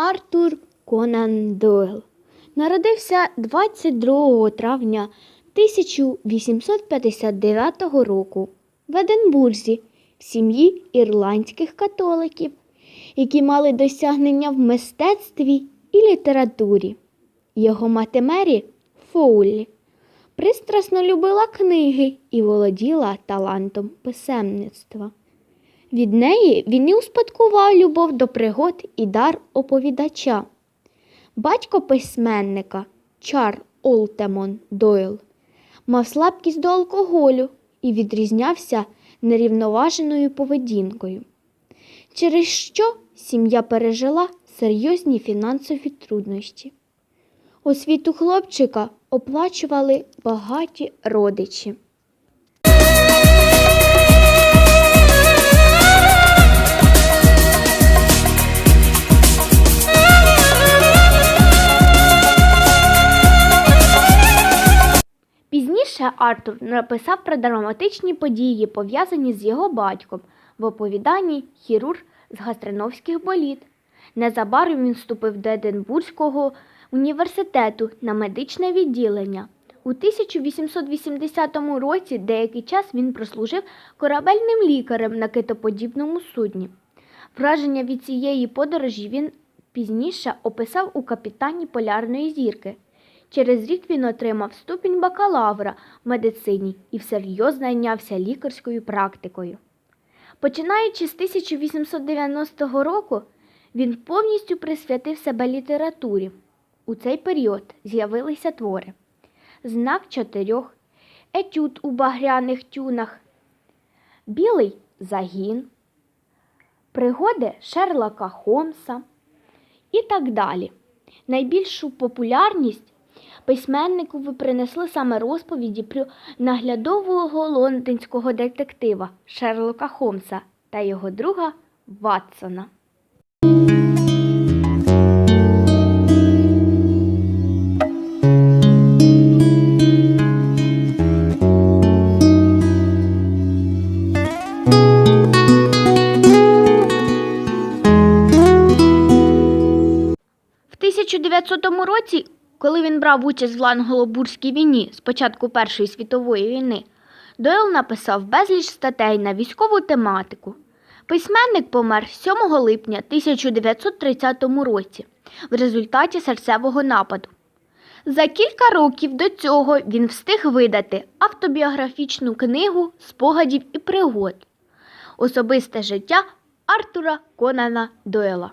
Артур Конан Дойл народився 22 травня 1859 року в Единбурзі в сім'ї ірландських католиків, які мали досягнення в мистецтві і літературі. Його мати Мері Фоулі пристрасно любила книги і володіла талантом писемництва. Від неї він і успадкував любов до пригод і дар оповідача. Батько письменника Чар Олтемон Дойл мав слабкість до алкоголю і відрізнявся нерівноваженою поведінкою, через що сім'я пережила серйозні фінансові труднощі. Освіту хлопчика оплачували багаті родичі. Пізніше Артур написав про драматичні події, пов'язані з його батьком в оповіданні Хірург з гастриновських боліт. Незабаром він вступив до Единбурзького університету на медичне відділення. У 1880 році деякий час він прослужив корабельним лікарем на китоподібному судні. Враження від цієї подорожі він пізніше описав у капітані полярної зірки. Через рік він отримав ступінь бакалавра в медицині і всерйоз зайнявся лікарською практикою. Починаючи з 1890 року, він повністю присвятив себе літературі. У цей період з'явилися твори Знак чотирьох, Етюд у багряних тюнах, Білий загін, Пригоди Шерлока Холмса і так далі. Найбільшу популярність письменникові принесли саме розповіді про наглядового лондонського детектива Шерлока Холмса та його друга Ватсона. В 1900 році, коли він брав участь в Ланголобурській війні з початку Першої світової війни, Дойл написав безліч статей на військову тематику. Письменник помер 7 липня 1930 році в результаті серцевого нападу. За кілька років до цього він встиг видати автобіографічну книгу спогадів і пригод Особисте життя Артура Конана Дойла.